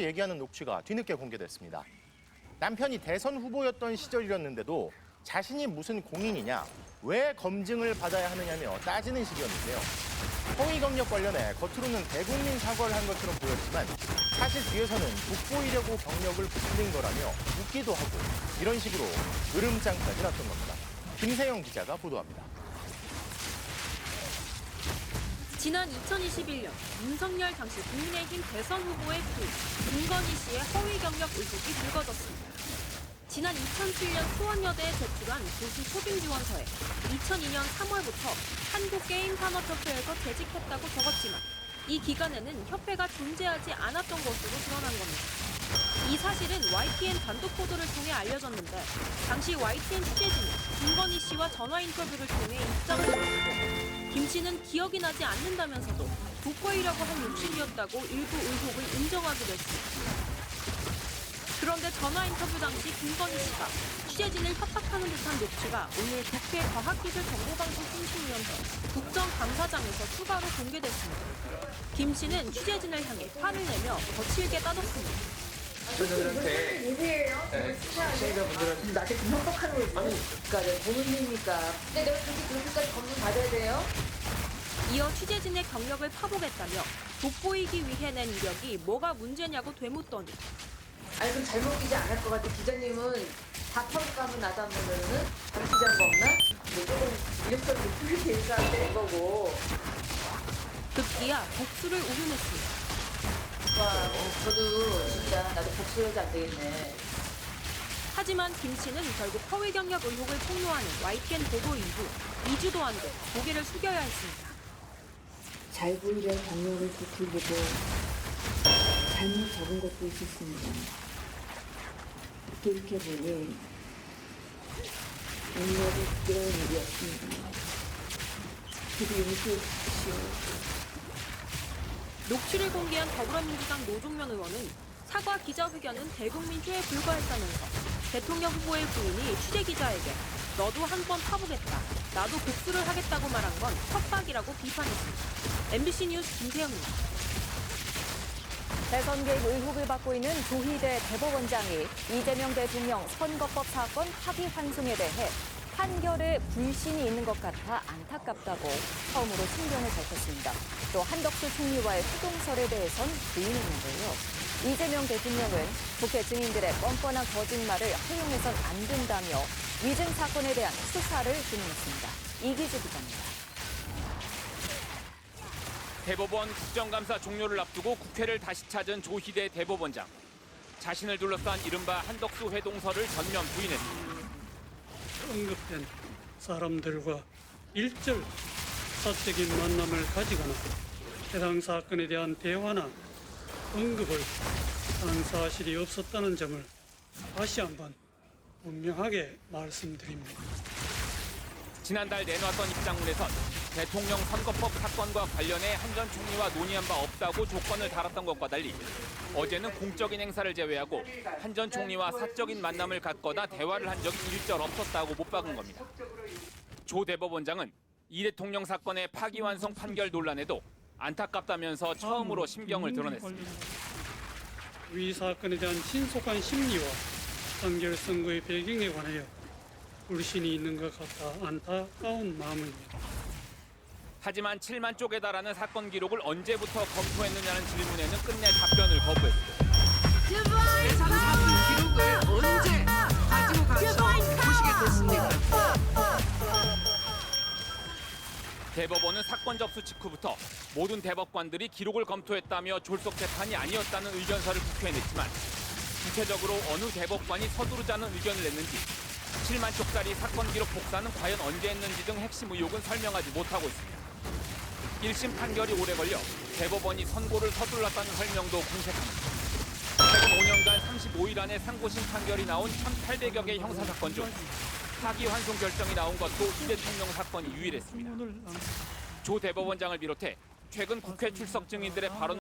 얘기하는 녹취가 뒤늦게 공개됐습니다. 남편이 대선 후보였던 시절이었는데도 자신이 무슨 공인이냐, 왜 검증을 받아야 하느냐며 따지는 식이었는데요. 허위 경력 관련해 겉으로는 대국민 사과를 한 것처럼 보였지만 사실 뒤에서는 돋보이려고 경력을 부풀린 거라며 웃기도 하고 이런 식으로 으름장까지 났던 겁니다. 김세영 기자가 보도합니다. 지난 2021년 윤석열 당시 국민의힘 대선 후보의 부인 김건희 씨의 허위 경력 의혹이 불거졌습니다. 지난 2007년 수원여대에 제출한 도시 초빙 지원서에 2002년 3월부터 한국게임산업협회에서 재직했다고 적었지만 이 기간에는 협회가 존재하지 않았던 것으로 드러난 겁니다. 이 사실은 YTN 단독 보도를 통해 알려졌는데 당시 YTN 취재진이 김건희 씨와 전화 인터뷰를 통해 입장을 김 씨는 기억이 나지 않는다면서도 돋보이려고 한 욕심이었다고 일부 의혹을 인정하기도 했습니다. 그런데 전화 인터뷰 당시 김건희 씨가 취재진을 협박하는 듯한 녹취가 오늘 국회 과학기술정보방송통신위원회 국정감사장에서 추가로 공개됐습니다. 김 씨는 취재진을 향해 화를 내며 거칠게 따졌습니다. 저들한테 누구예요? 네, 시청자분들한테 나한테 좀 협박하는 거지. 아니 그러니까 내가 고문입니까? 근데 내가 그렇게 그렇게까지 검증 받아야 돼요? 이어 취재진의 경력을 파보겠다며 돋보이기 위해 낸 이력이 뭐가 문제냐고 되묻더니 아니 그럼 잘못 기지 않을 것 같아. 기자님은 다 평가하면 나도 안 보면은 다른 기자가 없나? 뭐 조금 이력서를 높이게 일사하면 되는 거고. 급기야 복수를 우려냈습니다. 와, 어, 저도 진짜 나도 복수해도 안 되겠네. 하지만 김 씨는 결국 허위 경력 의혹을 폭로하는 YTN 보도 이후 2주도 안 돼 고개를 숙여야 했습니다. 잘 보이려는 경력을 부풀리고 잘못 적은 것도 있었습니다. 돌이켜보니 능력이 부끄러운 일이었습니다. 저도 용서해 주십시오. 녹취를 공개한 더불어민주당 노종면 의원은 사과 기자회견은 대국민주에 불과했다면서 대통령 후보의 부인이 취재 기자에게 너도 한번 파보겠다. 나도 복수를 하겠다고 말한 건 협박이라고 비판했습니다. MBC 뉴스 김세영입니다. 대선 개입 의혹을 받고 있는 조희대 대법원장이 이재명 대통령 선거법 사건 합의 환송에 대해 판결에 불신이 있는 것 같아 안타깝다고 처음으로 신경을 밝혔습니다. 또 한덕수 총리와의 회동설에 대해선 부인했는데요. 이재명 대통령은 국회 증인들의 뻔뻔한 거짓말을 허용해선 안 된다며 위증 사건에 대한 수사를 주문했습니다. 이기주 기자입니다. 대법원 국정감사 종료를 앞두고 국회를 다시 찾은 조희대 대법원장. 자신을 둘러싼 이른바 한덕수 회동설을 전면 부인했습니다. 언급된 사람들과 일절 사적인 만남을 가지거나 해당 사건에 대한 대화나 언급을 한 사실이 없었다는 점을 다시 한번 분명하게 말씀드립니다. 지난달 내놨던 입장문에선 대통령 선거법 사건과 관련해 한 전 총리와 논의한 바 없다고 조건을 달았던 것과 달리 어제는 공적인 행사를 제외하고 한 전 총리와 사적인 만남을 갖거나 대화를 한 적이 일절 없었다고 못 박은 겁니다. 조 대법원장은 이 대통령 사건의 파기환송 판결 논란에도 안타깝다면서 처음으로 심경을 드러냈습니다. 위 사건에 대한 신속한 심리와 판결 선고의 배경에 관하여 불신이 있는 것 같아 안타까운 마음입니다. 하지만 7만 쪽에 달하는 사건 기록을 언제부터 검토했느냐는 질문에는 끝내 답변을 거부했습니다. 대상 사건 기록을 언제 가지고 가서 보시게 됐습니까? 대법원은 사건 접수 직후부터 모든 대법관들이 기록을 검토했다며 졸속 재판이 아니었다는 의견서를 국회에 냈지만 구체적으로 어느 대법관이 서두르자는 의견을 냈는지 7만 쪽짜리 사건 기록 복사는 과연 언제 했는지 등 핵심 의혹은 설명하지 못하고 있습니다. 1심 판결이 오래 걸려 대법원이 선고를 서둘렀다는 설명도 궁색합니다. 최근 5년간 35일 안에 상고심 판결이 나온 1,800여 개의 형사 사건 중 파기환송 결정이 나온 것도 이 대통령 사건이 유일했습니다. 조 대법원장을 비롯해 최근 국회 출석 증인들의 발언